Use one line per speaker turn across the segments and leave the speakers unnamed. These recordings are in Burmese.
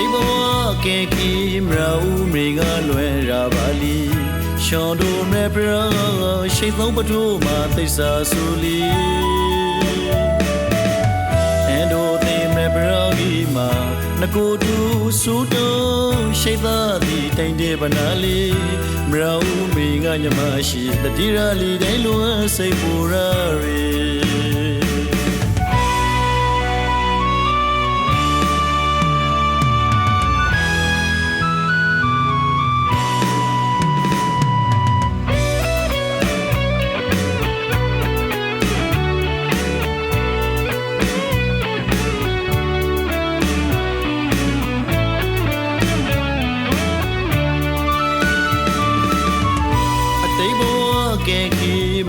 ိတ်ဘဝကဲကီမရဦးမေကလွယ်ရာပါလီရှောင်းတို့မဲ့ပရာရှိတ်သုံးပထိုးမှာသိစာဆူလီအန်တို့သိမဲ့ပရာကြီးမှာနကိုတူဆူတို့ရှိတ်သားသည်တိုင်တဲ့ပနာလီမရဦးမေကညမရှိတတိရလီတိုင်းလွယ် စိတ်ပူရ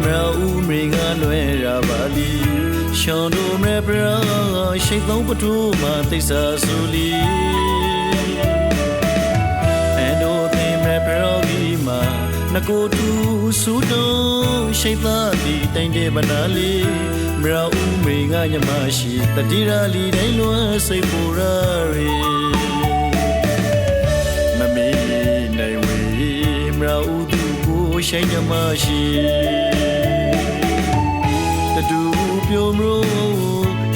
မရဦးမင်းကလွယ်ရပါလီရှောင်းတို့မရပရာရှိတ်သုံးပထိုးမှာသိစာဆူလီအန်တို့သိမရပရာဂီမှာနကိုတူစူတုံးရှိတ်သားဒီတိုင်တဲ့ပနာလီမရဦးမင်းကညမရှိတတိရလီတိုင်းလွန်စိတ်ပူရရီမမေနိုင်ဝေမရာဥသူကိုရှိုင်းညမရှိ တတူပြိုမလို့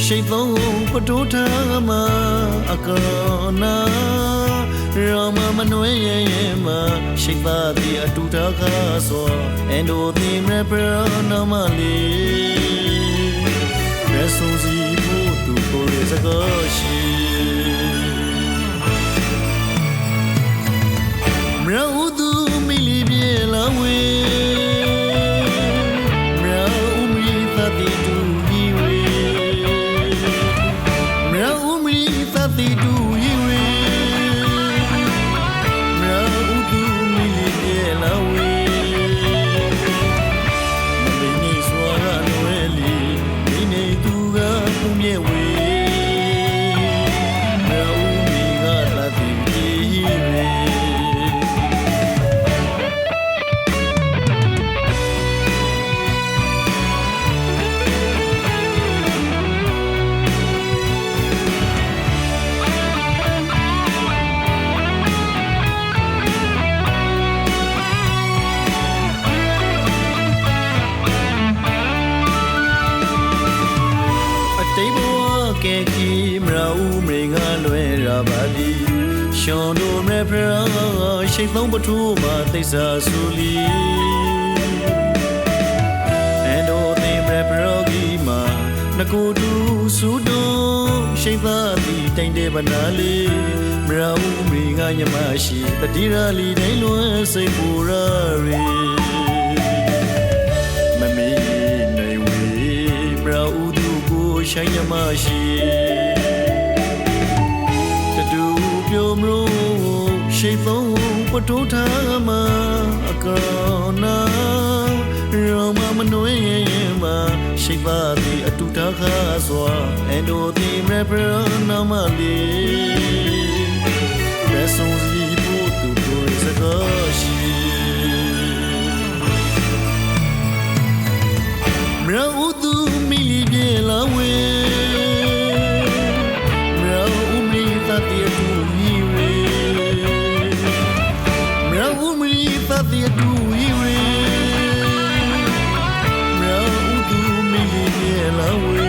ရှိတ်သုံးပတိုးထားမှာအကနာရမမနွေရဲ့ရဲ့မှာရှိတ်ပါသည်အတူတကားဆိုအန်ဒိုဒီမရပရနမလီရဆုံစီဖို့သူကိုရစကားရှိမရဥသူ ကပုံမြဲဝေ ဝကဲခီမရာဦးမင်းကလွယ်ရပါလီရှောင်းတို့မဲ့ဖရာရှိတ်သုံးပထိုးမှာသိစာဆူလီအန်တို့သိမဲ့ဖရာဂီမှာနကိုတူစူတုံးရှိတ်သားသည်တိုင်တဲ့ပနာလီမရာဦးမင်းကညမရှိတတိရလီတိုင်းလွန်စိတ်ပူရရီမမေနိုင်ဝေမရာဥဒုကို ရှိုင်းညမရှိတတူပြိုမလို့ရှိတ်သုံးပတိုးထားမှာအကောနာရောမမနွေရင်မှာရှိတ်ပါသည်အတူတခါစွာအန်ဒိုဒီမရပရနာမလီဘယ်ဆုံးစီဖို့သူတို့စကားရှိမရဥသူမီလီပြေ သတိအတူဤရေမြောက်သူမိရဲ့လဝေ